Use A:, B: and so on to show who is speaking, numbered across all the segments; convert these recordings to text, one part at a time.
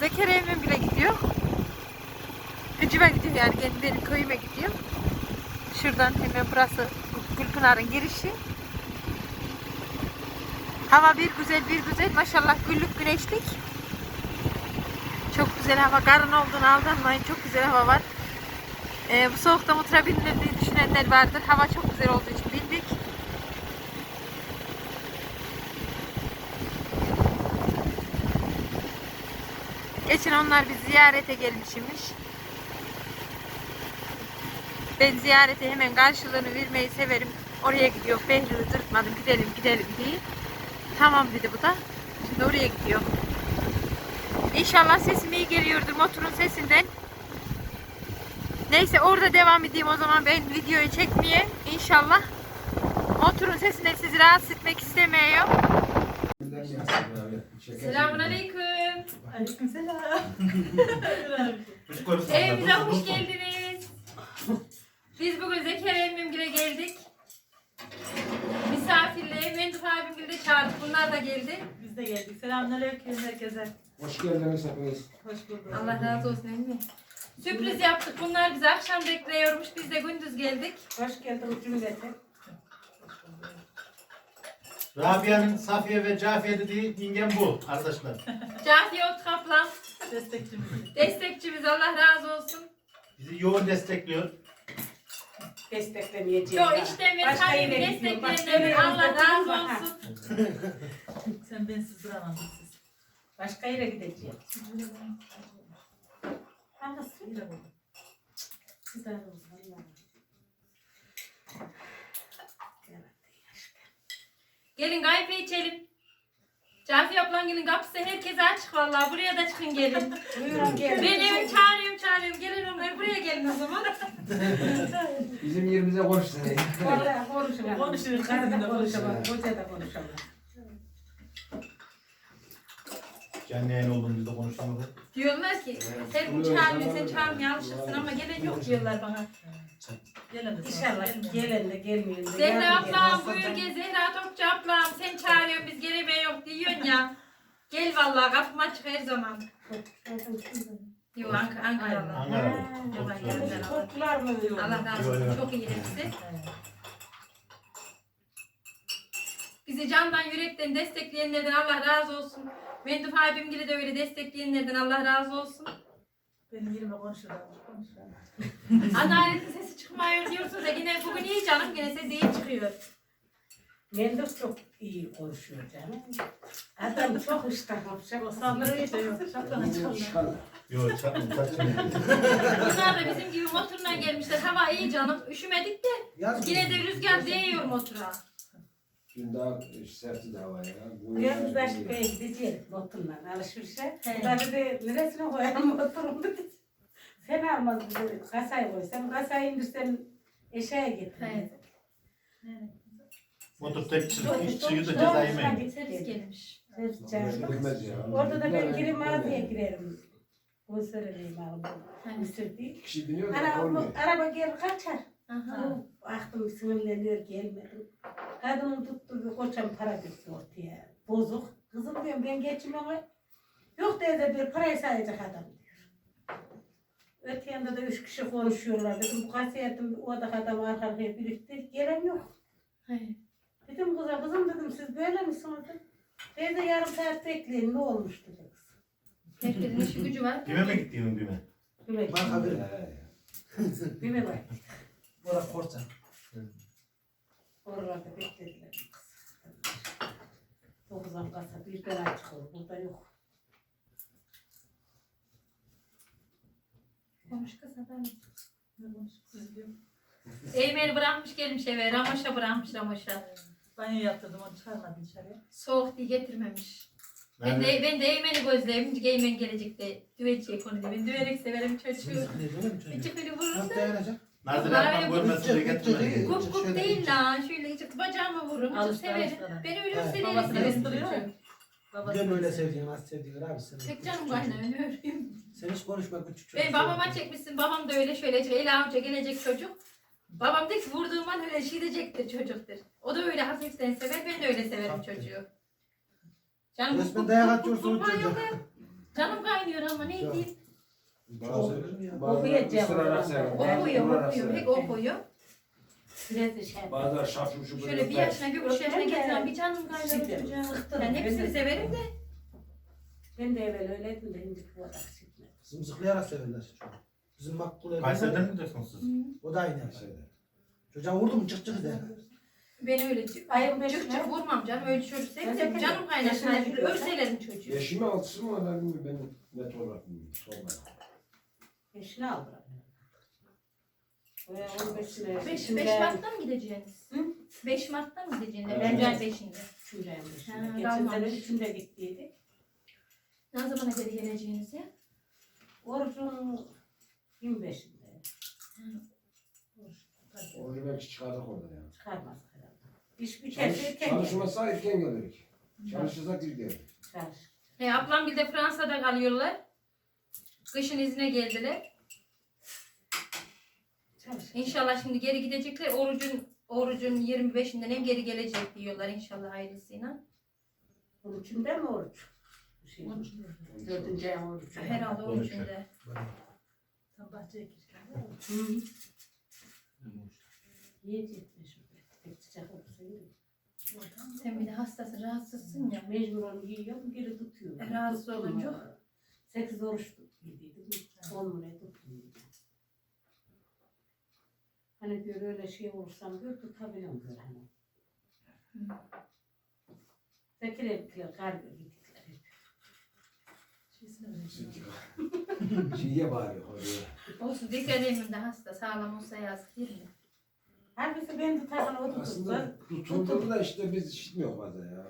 A: Zekeriya emmim bile gidiyor. Gücüme gidiyor yani kendi benim köyüme gidiyor. Şuradan hemen burası Gülpınar'ın girişi. Hava bir güzel bir güzel. Maşallah güllük güneşlik. Çok güzel hava. Karın olduğunu aldanmayın. Çok güzel hava var. Ee, bu soğukta motora binilir diye düşünenler vardır. Hava çok güzel olduğu için Geçen onlar bir ziyarete gelmişmiş. Ben ziyarete hemen karşılığını vermeyi severim. Oraya gidiyor. Behlül'ü dırtmadım. Gidelim gidelim diye. Tamam dedi bu da. Şimdi oraya gidiyor. İnşallah sesim iyi geliyordur motorun sesinden. Neyse orada devam edeyim o zaman ben videoyu çekmeye. İnşallah. Motorun sesinden sizi rahatsız etmek istemiyorum. Selamun Aleyküm.
B: Aleykümselam.
A: Evimize hoş geldiniz. Biz bugün Zekeriya emmimgile geldik. Misafirliğe Menduf abimgile de çağırdık. Bunlar da geldi.
B: Biz de geldik. Selamünaleyküm herkese.
C: Hoş geldiniz hepiniz.
B: Hoş bulduk.
A: Allah razı olsun emmi. Sürpriz yaptık. Bunlar bizi akşam bekliyormuş. Biz de gündüz geldik.
D: Hoş geldin cümlete.
E: Rabia'nın Safiye ve Cafiye dediği yengem bu arkadaşlar.
A: Cafiye Ot Kaplan.
B: Destekçimiz.
A: Destekçimiz Allah razı olsun.
E: Bizi yoğun destekliyor.
D: Desteklemeyeceğim.
A: Yo işte destekleyenlerin
D: yere
A: Allah razı olsun.
B: Sen bensiz duramam siz.
D: Başka yere gideceğim. Hangisi?
B: Siz de
A: Gelin kahve içelim. Cafiye ablan gelin kapısı herkese açık vallahi. Buraya da çıkın gelin.
D: Buyurun gelin.
A: Ben evim çağırıyorum çağırıyorum. Gelin onlar buraya gelin o zaman.
C: Bizim yerimize koş sen.
D: Orada konuşalım.
B: Konuşuruz,
D: Karı da konuşalım. Koca da konuşalım.
E: Canlı yayın olduğunu da konuşamadık.
A: Diyorlar ki sen bu çağırmıyor sen çağırmaya alışırsın ama gelen yok diyorlar bana.
B: Gelemez.
D: İnşallah gelen de gelmeyen de.
A: Zehra
D: yarın
A: ablam buyur
D: ben-
A: gel Zehra Topçu ablam sen çağırıyorsun biz gelemeye yok diyorsun ya. Gel vallahi kapım açık her zaman. Yok Ank Ankara'da. Ankara'da.
D: Korktular mı diyor.
A: Allah razı olsun çok iyi hepsi. Bizi candan yürekten destekleyenlerden Allah razı olsun. Menduf abim gibi de öyle destekleyenlerden Allah razı olsun.
B: Benim yerime. Konuşurlar.
A: Adaletin sesi çıkmıyor diyorsunuz da yine bugün iyi canım yine sesi iyi çıkıyor.
D: Mendoz çok iyi konuşuyor canım. Adam çok iştahlı.
B: İşte yok. Çıkarlar.
C: İnşallah.
E: Yok çarpma saçma.
A: Bunlar da bizim gibi motoruna gelmişler. Hava iyi canım. Üşümedik de yine de rüzgar değiyor motora.
C: Dün daha sertti de hava ya. Bu
D: Yarın Beşiktaş'a gideceğiz motorla alışverişe.
A: He.
D: Ben de neresine koyalım motorumu dedi. Sen almaz dedi. Kasayı koy. Sen kasayı indirsen eşeğe getir.
A: Evet.
E: Motor tek çizgi da
D: Doğru,
E: ceza yemeyin.
A: Servis gelmiş.
C: Bilmez ya.
D: Orada da ben geri mağazaya girerim. Bu sıralıyım abi. Mısır değil.
C: Kişi biniyor da
D: Ana,
C: olmuyor.
D: bu araba gel kaçar.
A: Aha.
D: Aklım sinirleniyor gelmedim. Kadının tuttu bir koçan para düştü ortaya. Bozuk. Kızım diyorum ben geçmiyorum. Yok teyze bir parayı sayacak adam diyor. Öte yanda da üç kişi konuşuyorlar. Dedim bu kasiyetim o da adam arka arkaya birikti. Gelen yok.
A: Hayır.
D: Dedim kıza kızım dedim siz böyle misiniz? Teyze yarım saat bekleyin ne olmuş dedi kız.
A: Herkesin işi gücü var.
E: Bime mi gittiğin bime?
D: Bime,
C: Marka bir.
D: bime bak.
C: Bora korsan.
D: Oralarda beklediler kız. Dokuzan kasa birden açık olur. Burada yok.
B: Ne konuşuyorsunuz diyorum.
A: Eğmeni bırakmış gelmiş eve. Ramoş'a bırakmış Ramoş'a.
B: Banyo yaptırdım onu çıkarmadım dışarıya.
A: Soğuk diye getirmemiş. Ben de, ben de Eymen'i gözlerim. Çünkü Eymen gelecekti. Düveciye konu diye. Ben düverek severim çocuğu. Bir çıkını vururum da.
E: Nazire Akman görmesin diye getirmedi.
A: Kup kup değil lan. Şöyle çık bacağıma vururum. Çok
B: Alıştı,
A: severim.
B: alıştı.
A: Ben öyle
F: Evet.
A: severim.
B: Babasını
A: severim çocuğu.
B: Babası
F: Bir de böyle sevdiğin, az sevdiğin abi sen.
A: Tek canım kaynağı ölüyorum.
F: Sen hiç konuşma küçük çocuk.
A: Ben babama çekmişsin. Babam da öyle şöyle el avuca gelecek çocuk. Babam de ki vurduğum an öyle şey diyecektir çocuktur. O da öyle hafiften sever. Ben de öyle severim
F: Aferin.
A: çocuğu. Canım
F: Resmen
A: bu-
F: dayak atıyorsun çocuğa.
A: Canım kaynıyor ama ne
G: Yok.
A: diyeyim?
C: Bazı,
D: Okuyacağım
C: ısırarak sever.
A: Okuyor,
C: Isırarak
A: okuyor.
C: sever.
A: Pek okuyor.
D: Biraz da şey.
C: Bazıları şapşur şu
A: Şöyle bir yaşına, bir buçuk yaşına getiren bir canım kaynıyor
D: Süper.
A: çocuğa.
D: Sıktım.
A: Ben hepsini
D: Ben
A: severim de.
D: Ben de evvel öyleydim de şimdi bu kadar sıkmadım.
G: Zımzıklayarak severler. Bizim makbul evde.
E: Kayseri'den mi diyorsunuz siz?
G: O da aynı. Çocuğa vurdu mu çık çık der.
A: Ben öyle cık
D: Ayın beşine
A: cık vurmam canım. Öyle çocuk
D: Ben
A: sevdim.
D: de-
A: Canım
D: Yaşına
A: kaynaşına.
D: gidiyor.
A: Örselerim çocuğu.
C: Yeşimi altısı mı bilmiyorum benim net olarak bilmiyorum. Sorma.
D: Beşine aldılar. Ve onun beşine.
A: 5
D: şimdi
A: 5 Mart'ta mı gideceğiniz?
D: Hı?
A: 5 Mart'ta mı gideceğiniz?
C: Evet.
A: Bence ay 5'inde.
D: Üçüncü ayın beşinde.
A: Ha,
D: Geçen sene
A: kalmamış.
D: üçünde gittiydik.
A: Ne zamana geri geleceğiniz ya?
D: Orucun 25'inde.
C: Onu belki çıkardık orada ya.
D: Çıkarmaz herhalde. İş biterse
C: Çalış,
D: erken
C: çalışmasa erken gelirdik. Çalışırsak bir gelir.
D: Çalış.
A: He, ablam bir de Fransa'da kalıyorlar. Kışın izine geldiler. İnşallah şimdi geri gidecekler. Orucun orucun 25'inden hem geri gelecek diyorlar inşallah.
D: Bunun içinde mi oruç? Şey, dördüncü ayın orucu.
A: Herhalde orucunda.
B: Tam bahçeye girken.
D: Hı. Yiyecekmiş.
A: Sen bir de hastasın, rahatsızsın ya.
D: Mecbur onu yiyorum, geri tutuyorum.
A: Rahatsız olunca?
D: Sekiz oruç yediydim. On mu ne tuttum. Hani diyor öyle şey olursam diyor tutabiliyorum diyor hani. Zekeriye gittiler, galiba gittiler.
B: Vereceğim.
C: Şiye bağırıyor oraya.
A: Olsun edeyim de hasta sağlam olsa yazık değil mi?
D: Halbuki ben tutarken o tutsa.
C: Aslında tutuldu da işte biz işitmiyor fazla ya.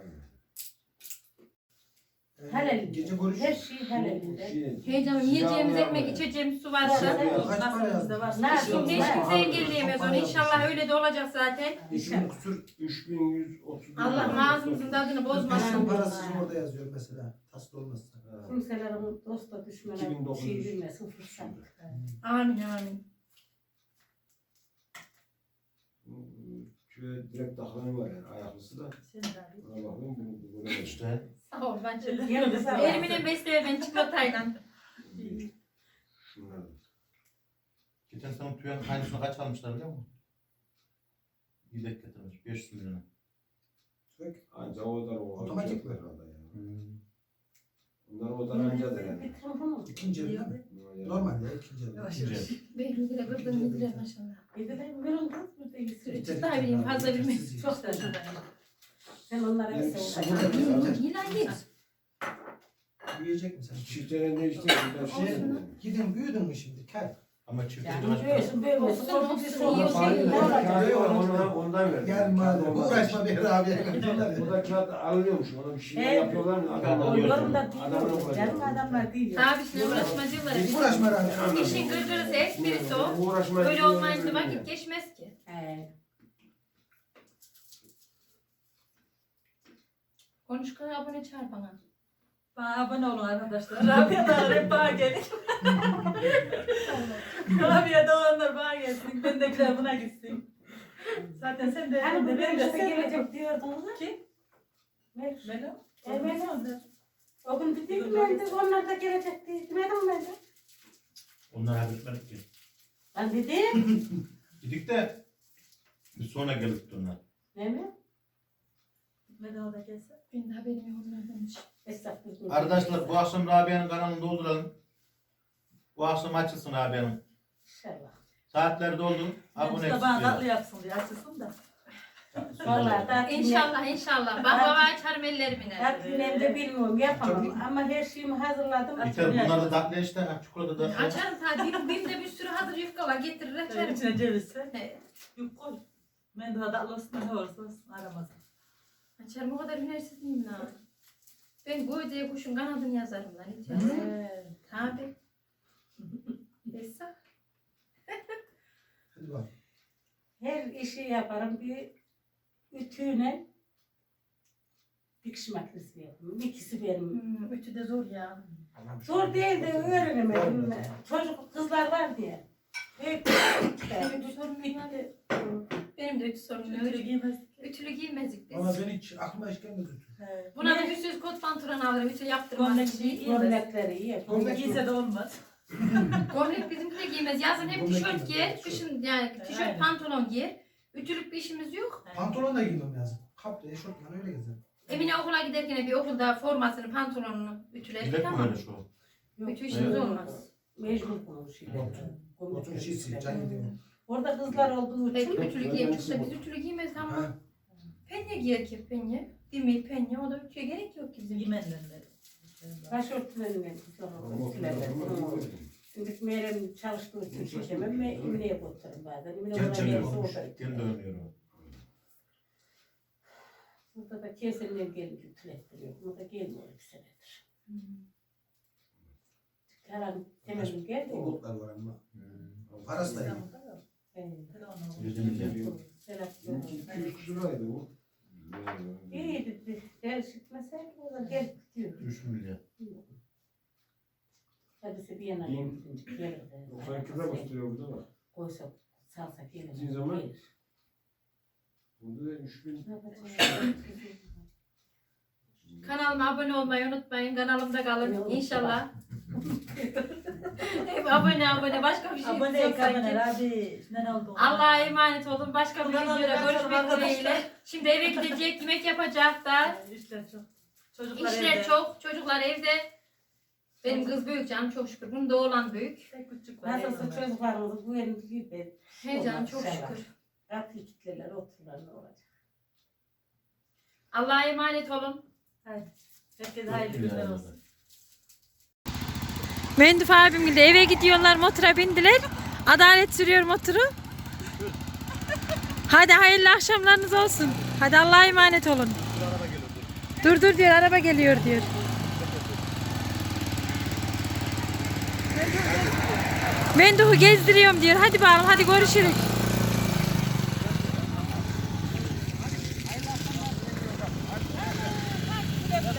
D: Halel.
G: Gece görüş.
D: Her şey halelinde.
C: Şey-
A: Heyecanım yiyeceğimiz ekmek içeceğimiz su varsa.
G: Kaç para
B: Nasibimizde
G: yazdın?
B: varsa. Olmaz.
A: hiç kimse engelleyemez onu. İnşallah öyle de olacak zaten.
C: İki bin kusur 3130.
A: Allah ağzımızın tadını bozmasın.
G: parası orada yazıyor mesela. Taslı olmazsa.
D: Kimselerin dosta düşmene
C: 2900.
D: şey bilmesin fırsat.
A: Amin amin.
C: Şöyle direkt taklanı var yani ayaklısı da.
B: Sen de abi.
C: Ona bakıyorum bunu bunu da işte.
E: İşte
A: Sağ ol ben
D: Yarın kısa var.
A: Elimine besle ben çikolatayla.
C: Şunlar.
E: geçen sene tüyanın aynısını kaç almışlar biliyor musun? Yedek getirmiş 500 milyona.
C: Anca o da o.
G: Otomatik mi?
C: herhalde ya. Onlar o da anca der yani.
G: İkinci el mi? Normal ya ikinci el.
B: Yavaş
E: İkinci
B: yavaş.
A: Benim bile gırdın bile maşallah.
D: Bir de ben görün kız burada iyisi.
A: Çok daha bileyim fazla bilmem.
D: Çok da Ben onlara
A: Yılan git.
G: Büyüyecek mi sen?
C: Çiftlerin bir de şey-.
G: Gidin büyüdün mü şimdi? Kel.
E: Ama çift
D: Yani.
A: Olsun,
D: Korkunç
A: olsun,
D: bir sorun
A: olsun.
D: şey. Ne olacak?
C: Var, ondan, ondan verdim.
G: Gel madem. Uğraşma bir abiye.
C: O da kağıt alıyormuş. Ona bir şey
D: He.
C: yapıyorlar mı?
E: Adam.
D: Onların da
C: koyuyor.
D: Canım adamlar değil.
A: Abisine uğraşmacılar.
G: Uğraşma abi.
A: İşin gırgırısı esprisi o.
C: Uğraşma.
A: Öyle olmayınca vakit geçmez ki.
D: He.
A: Konuş kadar abone çağır bana.
B: Bana abone olun arkadaşlar. Rabia da hep bana gelin. Rabia da olanlar bana gelsin. Ben de buna gitsin. Zaten sen de
D: Hani bu
B: ben de
D: gelecek diyordunuz?
B: Kim?
D: Meriç.
B: Melo.
D: E, Melo. O gün dedim ben de onlar da gelecek diye. Demedim ben de.
E: Onlar haber etmedik ki.
D: Ben dedim.
E: Dedik de biz sonra gelip onlar.
D: Ne mi?
B: Melo da gelsin.
A: Benim de haberim yok onlardan hiç.
D: Estağfurullah.
E: Arkadaşlar bu akşam Rabia'nın kanalını dolduralım. Bu akşam açılsın Rabia'nın.
D: İnşallah.
E: Saatler doldu. Abone
B: Abone bana tatlı yapsın diye açılsın da.
D: Vallahi da
A: İnşallah inşallah. Baklava açarım ellerimine.
D: Tatlınem de bilmiyorum yapamam ama her şeyimi hazırladım.
E: Biter bunlar da tatlı işte. ha, Çikolata da.
A: Açarım tabii. Benim, benim de bir sürü hazır yufka var. Getirir açarım.
B: içine ceviz koy. Mendil tatlı olsun da ne olursa olsun.
A: Açarım o kadar hünersiz miyim lan? Ben bu ödeye kuşun kanadını yazarım lan. Diyorsun?
B: Ee,
A: Tabii. Esra.
G: Hadi bak.
D: Her işi yaparım bir ütüyle dikiş makinesi yapıyorum. İkisi benim.
A: Hmm, ütü de zor ya.
D: Zor değil de öğrenemedim. Çocuk kızlar var diye. Evet.
A: Benim de sorunum var. Benim de ütü sorunum
B: Öyle
A: yok. Ütülü giymezdik biz.
G: Valla ben hiç aklıma hiç gelmedi.
B: He.
A: Buna da bir söz kot pantolon alırım. Ütü yaptırmam.
B: Gömlek giy-
D: Gömlekleri iyi.
G: Gömlek-
B: Giyse de olmaz.
A: Gömlek bizimki de giymez. Yazın hep
G: Gömlek
A: tişört
G: giymez,
A: giyer. Kışın yani tişört
B: Aynen.
A: pantolon giyer. Ütülük bir işimiz yok.
G: Pantolon da giymem lazım. Kap, eşortman öyle gezerim.
A: Emine okula giderken bir okulda formasını, pantolonunu ütüler.
E: Bilek mi
A: Tamam.
E: öyle şu?
A: Ütü işimiz
G: Evet.
A: olmaz.
D: Mecbur konuşuyor.
G: Otur. Otur şeysi, can gidiyor.
D: Orada kızlar olduğu
A: Peki
D: için
A: ütülü. Çocuklar biz ütülü giymez ama
G: Ha.
A: Penye giyer ki penye. Demir penye o da ütüye gerek yok ki bizim.
B: Giymenlerle.
D: başörtülerine kızlar olduğu için. Çünkü Meyrem çalıştığı için şişemem ve Emine'ye götürürüm bazen.
G: Gel
D: bana
E: olmuş.
D: orada
E: Gel dönüyorum.
D: Burada da kesinlikle gelip ütülettiriyor. Burada da gelmiyor iki senedir. Herhalde temelim geldi.
G: O botlar var ama. Parası da iyi.
D: Evet. Selam.
C: Şuraydı bu.
D: İyi dedi. Gel çıkmasaydı o da gel diyor.
E: 3 milyar.
D: Hadi bir yana
C: Bin-
D: gidince gelir de.
C: 92'de gösteriyor burada bak.
D: Koysa salsa gelir.
C: Gittiğin zaman-
D: gelir.
C: Burada da 3000.
D: Ne yapacağız?
A: Kanalıma abone olmayı unutmayın. Kanalımda kalın. İnşallah. Hep abone abone. Başka bir şey
B: Abone
A: yok sanki.
B: abone abi. Ne oldu?
A: Allah'a emanet olun. Başka bir videoda
B: açalım
A: görüşmek
B: arkadaşlar.
A: dileğiyle. Şimdi eve gidecek, yemek yapacak da.
B: İşler çok. Çocuklar
A: İşler
B: evde.
A: çok, çocuklar evde. Benim kız büyük canım çok şükür. Bunun da oğlan büyük.
B: Tek küçük var.
D: Nasılsa
B: evde.
D: çocuklarımız bu elim gibi.
A: He canım çok
D: Selam.
A: şükür.
D: Kapıyı kilitlerler otururlar ne olacak.
A: Allah'a emanet olun.
B: Herkese hayırlı günler olsun.
H: Mendif abim de eve gidiyorlar motora bindiler. Adalet sürüyor motoru. Hadi hayırlı akşamlarınız olsun. Hadi Allah'a emanet olun. Dur dur diyor araba geliyor diyor. Menduh'u gezdiriyorum diyor. Hadi bakalım hadi görüşürüz.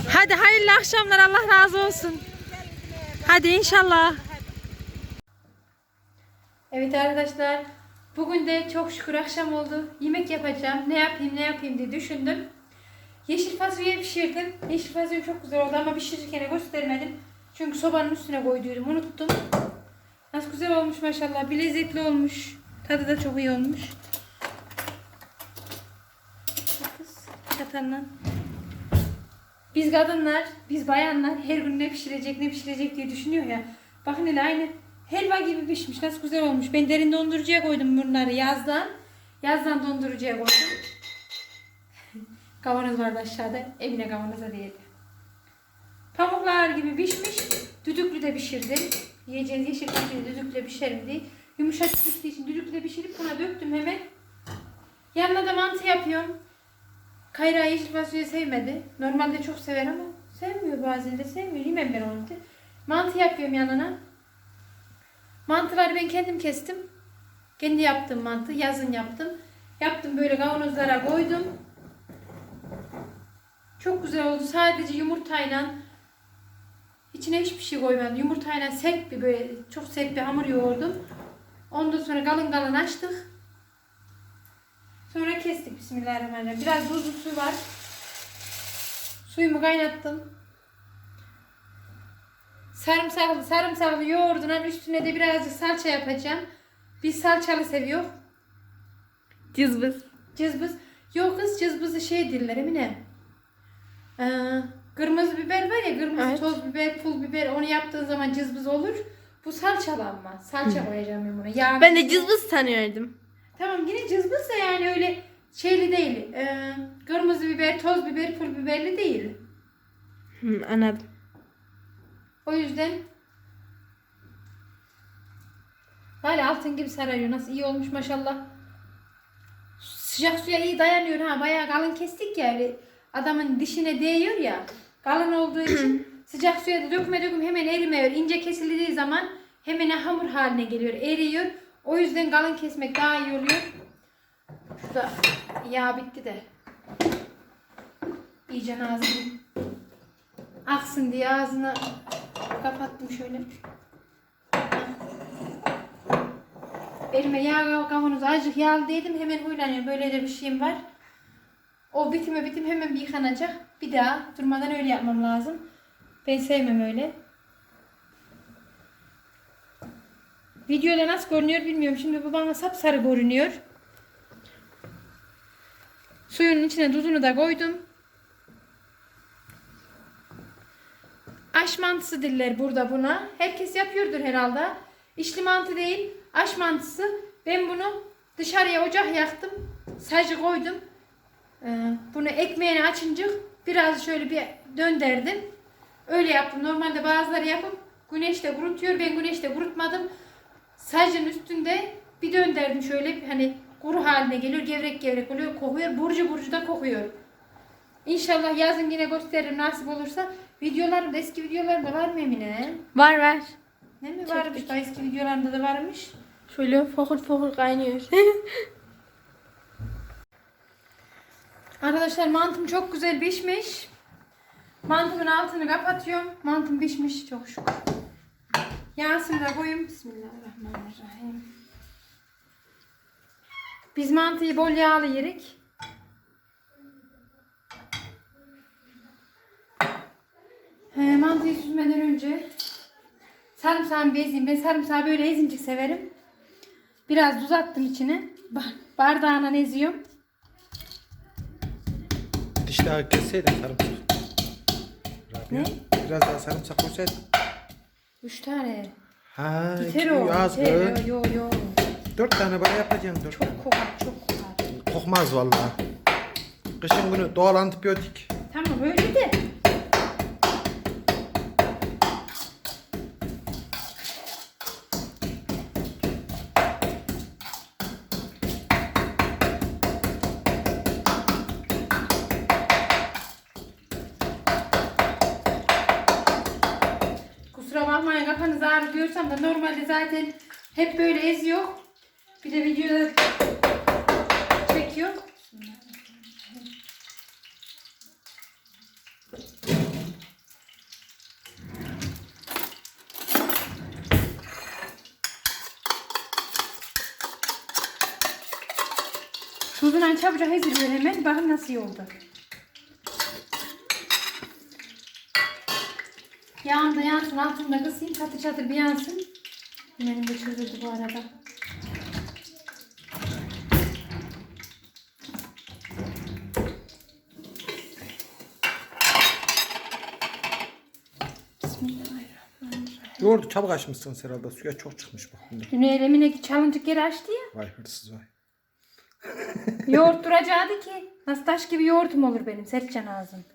H: Hadi hayırlı akşamlar Allah razı olsun. Hadi inşallah.
A: Evet arkadaşlar. Bugün de çok şükür akşam oldu. Yemek yapacağım. Ne yapayım ne yapayım diye düşündüm. Yeşil fasulye pişirdim. Yeşil fasulye çok güzel oldu ama pişirirken göstermedim. Çünkü sobanın üstüne koyduydum. Unuttum. Nasıl güzel olmuş maşallah. Bir lezzetli olmuş. Tadı da çok iyi olmuş. Kız çatalla. Biz kadınlar, biz bayanlar her gün ne pişirecek ne pişirecek diye düşünüyor ya. Bakın hele aynı helva gibi pişmiş. Nasıl güzel olmuş. Ben derin dondurucuya koydum bunları yazdan. Yazdan dondurucuya koydum. Kavanoz vardı aşağıda. Evine kavanoza değdi. Pamuklar gibi pişmiş. Düdüklü de pişirdim. Yiyeceğiniz yeşil fasulye düdüklü pişer mi diye. Yumuşacık piştiği için düdüklü pişirip buna döktüm hemen. Yanına da mantı yapıyorum. Kayra yeşil fasulye sevmedi. Normalde çok sever ama sevmiyor bazen de sevmiyor. Yemem ben onu. da. Mantı yapıyorum yanına. Mantıları ben kendim kestim. Kendi yaptım mantı. Yazın yaptım. Yaptım böyle kavanozlara koydum. Çok güzel oldu. Sadece yumurtayla içine hiçbir şey koymadım. Yumurtayla sert bir böyle çok sert bir hamur yoğurdum. Ondan sonra kalın kalın açtık. Sonra kestik Bismillahirrahmanirrahim. Biraz buzlu su var. Suyumu kaynattım. Sarımsaklı, sarımsaklı yoğurduna üstüne de birazcık salça yapacağım. Biz salçalı seviyor.
H: Cızbız.
A: Cızbız. Yok kız cızbızı şey diller Emine. Ee, kırmızı biber var ya kırmızı
H: Evet.
A: toz biber, pul biber onu yaptığın zaman cızbız olur. Bu salçalı ama. Salça koyacağım ben buna. Yağ
H: Ben de cızbız sanıyordum.
A: Tamam yine cızbız da yani öyle şeyli değil. Ee, kırmızı biber, toz biber, pul biberli değil.
H: Hı, anladım.
A: O yüzden hala altın gibi sararıyor. Nasıl iyi olmuş maşallah. Sıcak suya iyi dayanıyor ha. Bayağı kalın kestik ya. öyle Adamın dişine değiyor ya. Kalın olduğu için sıcak suya da dökme döküm hemen erimiyor. İnce kesildiği zaman hemen hamur haline geliyor. Eriyor. O yüzden kalın kesmek daha iyi oluyor. Şurada yağ bitti de. İyice ağzını aksın diye ağzını kapattım şöyle. Elime yağ kavanozu azıcık yağlı dedim hemen huylanıyor. Böyle de bir şeyim var. O bitime bitim hemen bir yıkanacak. Bir daha durmadan öyle yapmam lazım. Ben sevmem öyle. Videoda nasıl görünüyor bilmiyorum. Şimdi bu bana sapsarı görünüyor. Suyun içine tuzunu da koydum. Aş mantısı diller burada buna. Herkes yapıyordur herhalde. İçli mantı değil, aş mantısı. Ben bunu dışarıya ocak yaktım. Sadece koydum. Ee, bunu ekmeğini açınca biraz şöyle bir döndürdüm. Öyle yaptım. Normalde bazıları yapıp güneşte kurutuyor. Ben güneşte kurutmadım. Sadece üstünde bir döndürdüm şöyle hani kuru haline geliyor. Gevrek gevrek oluyor. Kokuyor. Burcu burcu da kokuyor. İnşallah yazın yine gösteririm nasip olursa. Videolarımda eski videolarımda var mı Emine?
H: Var var.
A: Ne mi varmış? Daha eski videolarımda da varmış.
H: Şöyle fokur fokur kaynıyor.
A: Arkadaşlar mantım çok güzel pişmiş. Mantımın altını kapatıyorum. Mantım pişmiş çok şükür. Yağsını da koyayım. Bismillahirrahmanirrahim. Biz mantıyı bol yağlı yerik. He, mantıyı süzmeden önce sarımsağımı bir ezeyim. Ben sarımsağı böyle ezincik severim. Biraz tuz attım içine. Ba- Bardağına eziyorum.
G: Diş daha kesseydin sarımsak.
A: Ne?
G: Biraz daha sarımsak koysaydın.
A: Üç tane.
G: Ha,
A: Biter
G: iki,
A: o.
G: az
A: biter. Yo yo.
G: Dört tane bana yapacaksın dört tane.
A: Çok kokar çok kokar.
G: Kokmaz vallahi. Kışın günü doğal antibiyotik.
A: Tamam öyle de. Diyorsam da normalde zaten hep böyle eziyor. Bir de videoda çekiyor. Tuzundan çabucak eziliyor hemen. Bakın nasıl iyi oldu. Yağım da yansın. Altını da kısayım. Çatır çatır bir yansın. Benim de çözüldü bu arada.
G: Yoğurdu çabuk açmışsın herhalde. Suya çok çıkmış bak. bunda.
A: Dün Emine çalıncık geri açtı ya.
G: Vay hırsız vay.
A: Yoğurt duracaktı ki. Nasıl taş gibi yoğurtum olur benim. Sertcan ağzım.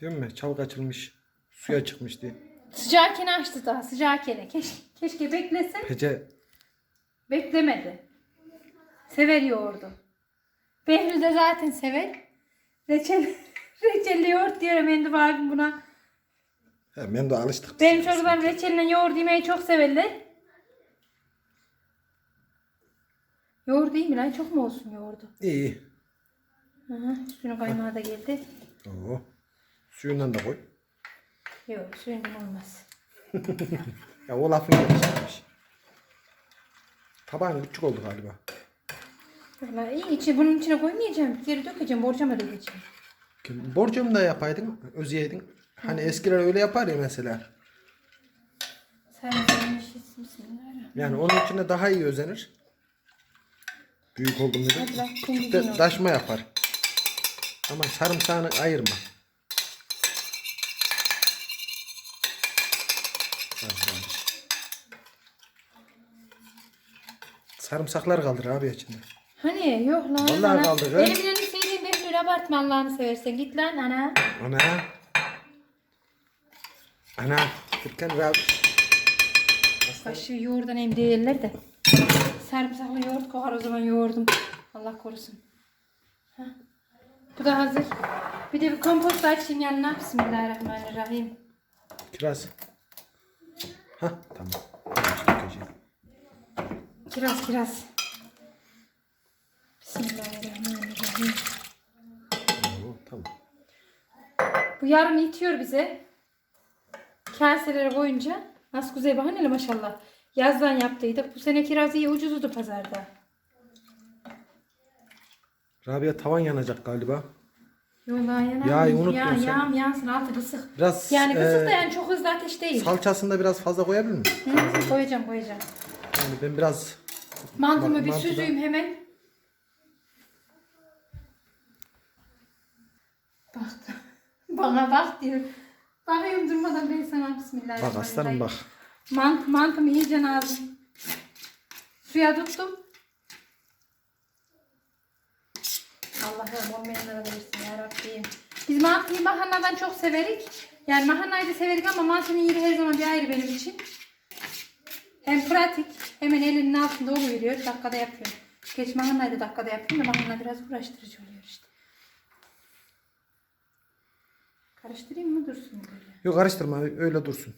G: Diyorum mu? Çabuk açılmış. Suya çıkmış diye.
A: Sıcakken açtı daha. Sıcakken. Keşke, keşke beklesem.
G: Pece
A: Beklemedi. Sever yoğurdu. Behlül de zaten sever. Reçel, reçelli yoğurt diyorum Endip abim buna.
G: he, ben de alıştık.
A: Benim çocuklarım reçeline yoğurt yemeyi çok severler. Yoğurt iyi mi lan? Çok mu olsun yoğurdu?
G: İyi.
A: Hı hı. Üstüne kaymağı da geldi.
G: Oo. Suyundan da koy.
A: Yok suyundan olmaz.
G: Ya o lafın gelişmiş. Tabağın küçük oldu galiba.
A: Valla iyi. içi, bunun içine koymayacağım. Geri dökeceğim. Borcama dökeceğim.
G: Borcum da yapaydın, özeydin. Hani eskiler öyle yapar ya mesela.
A: Sen sen Bismillahirrahmanirrahim.
G: Yani onun içinde daha iyi özenir. Büyük oldum dedim.
A: Hadi bak,
G: Küçük de taşma yapar. Ama sarımsağını ayırma. Bak. Sarımsaklar kaldır abi içinde.
A: Hani yok lan.
G: Vallahi
A: ana.
G: kaldı kız.
A: Elimin önünü sevdiğim bir böyle abartma Allah'ını seversen. Git lan ana.
G: Ana. Ana. Gürkan abi.
A: Başı yoğurdan hem değiller de. Sarımsaklı yoğurt kokar o zaman yoğurdum. Allah korusun. Heh. Bu da hazır. Bir de bir kompost açayım yanına. Bismillahirrahmanirrahim.
G: Kiraz. Hah tamam. Dökeceğim.
A: Kiraz kiraz. Bismillahirrahmanirrahim.
G: Oo, tamam.
A: Bu yarım yetiyor bize. Kaselere koyunca. Nasıl güzel bakın hele maşallah. Yazdan yaptıydık. Bu sene kiraz iyi ucuzdu pazarda.
G: Rabia tavan yanacak galiba.
A: Yola yanar.
G: Yağı unuttun
A: ya,
G: sen.
A: Yağım yansın altı kısık.
G: Biraz
A: Yani kısık da
G: e,
A: yani çok hızlı ateş değil.
G: salçasını da biraz fazla koyabilir miyim?
A: Hı, koyacağım koyacağım.
G: Yani ben biraz
A: Mantımı
G: Bak,
A: bir
G: mantıda-
A: süzeyim hemen. Baktım. Bana bak diyor. Bakıyorum durmadan ben sana bismillahirrahmanirrahim.
G: bak aslanım bak.
A: Mant, mantımı iyice aldım. Suya tuttum. Allah'ım olmayanlara versin ya. Biz mantıyı mahannadan çok severik. Yani mahanayı da severik ama mantının yeri her zaman bir ayrı benim için. Hem pratik, hemen elinin altında oluveriyor. Dakikada yapıyorum. Geç mahanayı da dakikada yapıyorum da mahanna biraz uğraştırıcı oluyor işte. Karıştırayım mı dursun böyle?
G: Yok karıştırma öyle dursun.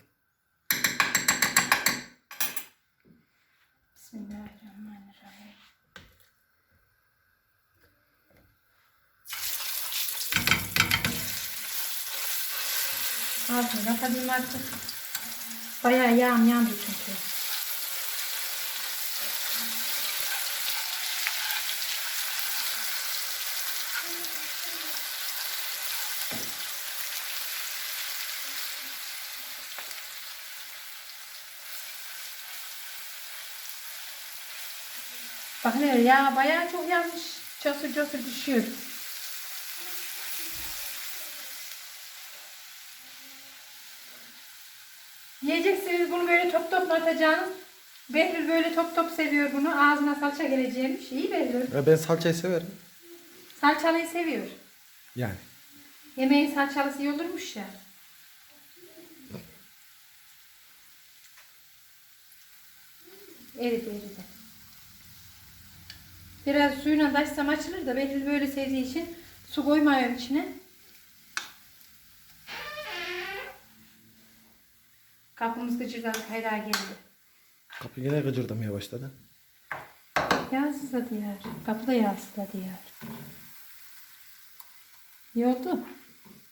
A: Bismillahirrahmanirrahim. Altını kapatayım artık. Bayağı yağım yandı çünkü. Bak ne ya bayağı çok yanmış. Cosur cosur düşüyor. Yiyeceksiniz bunu böyle top top mu atacaksınız? Behlül böyle top top seviyor bunu. Ağzına salça geleceğimiş. İyi Behlül.
G: Ben salçayı severim.
A: Salçalıyı seviyor.
G: Yani.
A: Yemeğin salçalısı iyi olurmuş ya. Eridi eridi. Biraz suyuna taşsam açılır da Behlül böyle sevdiği için su koymuyorum içine. Kapımız gıcırdadı hayra geldi.
G: Kapı yine gıcırdamaya başladı.
A: Yağsızladı yar. Kapı da yağsızladı yar. İyi oldu.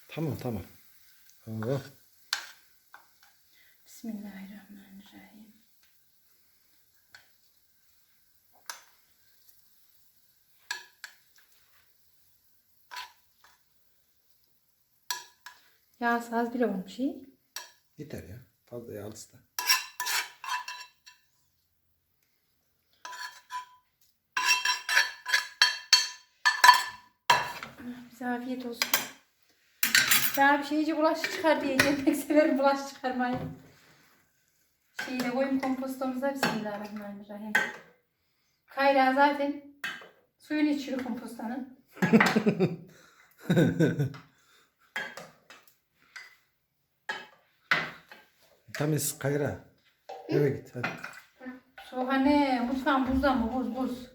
G: Tamam tamam. Oh.
A: Bismillahirrahmanirrahim. Yağsı az bile olmuş iyi.
G: Yeter ya. Fazla yağlısı da.
A: Bize afiyet olsun. Ya bir şey iyice bulaşık çıkar diyeceğim. Pek severim bulaşık çıkarmayı. Şeyi de koyayım kompostumuza. Bismillahirrahmanirrahim. Kayra zaten suyunu içiyor kompostanın.
G: Temiz kayra. Eve git hadi.
A: Soğane, mutfağın buzda mı? Buz buz.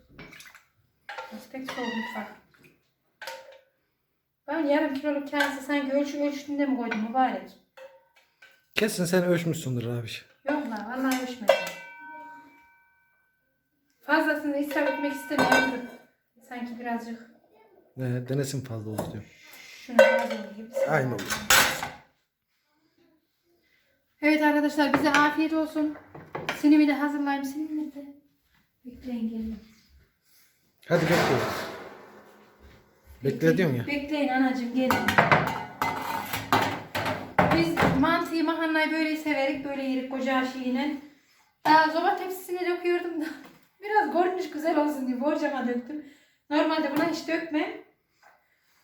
A: Nasıl pek soğuk mutfak. Ben yarım kiloluk kase sanki ölçü ölçtüğünde mi koydum mübarek?
G: Kesin sen ölçmüşsündür abi.
A: Yok lan vallahi ölçmedim. Fazlasını israf etmek istemiyorum. Sanki birazcık
G: Ne, denesin fazla oldu diyorum.
A: şuna fazla olur gibi.
G: Aynı olur.
A: Evet arkadaşlar bize afiyet olsun. Sinimi de hazırlayayım. Sinim nerede? Bekleyin gelin.
G: Hadi bekle. Bekle diyorsun ya.
A: Bekleyin anacığım gelin. Biz mantıyı mahanlayı böyle severik böyle yerik koca şeyine. Daha zoba tepsisine döküyordum da biraz görünüş güzel olsun diye borcama döktüm. Normalde buna hiç dökmem.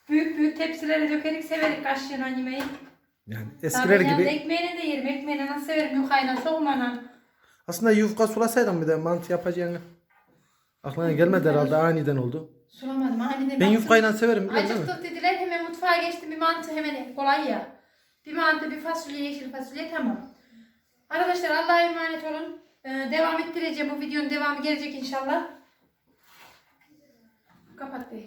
A: Büyük büyük tepsilere dökerik severik kaşığına yemeği.
G: Yani
A: Tabii
G: eskiler
A: yanında
G: gibi.
A: Ekmeğine de yerim. Ekmeğine nasıl severim yukayla soğumana.
G: Aslında yufka sulasaydın bir de mantı yapacağını. Aklına gelmedi herhalde aniden oldu.
A: Sulamadım aniden.
G: Ben
A: baktım.
G: yufkayla severim biliyor musun?
A: Acıktık dediler hemen mutfağa geçtim bir mantı hemen kolay ya. Bir mantı bir fasulye yeşil fasulye tamam. Arkadaşlar Allah'a emanet olun. Ee, devam ettireceğim bu videonun devamı gelecek inşallah. Kapat be.